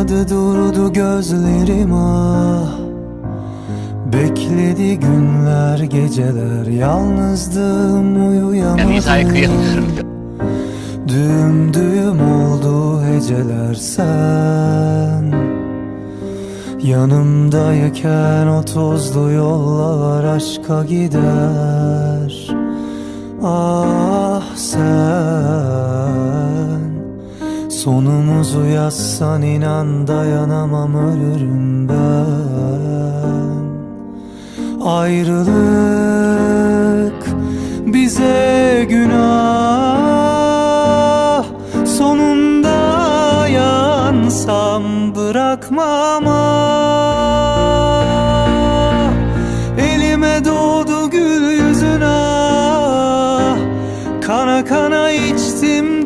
Kanadı durdu gözlerim ah. Bekledi günler geceler. Yalnızdım uyuyamadım. Yani Nisa'ya kıyamıyorum. Düğüm düğüm oldu heceler sen. Yanımdayken o tozlu yollar aşka gider. Ah sen Sonumuzu yazsan inan dayanamam ölürüm ben. Ayrılık bize günah. Sonunda yansam bırakma ama ah. Elime doğdu gül yüzüne. Kana kana içtim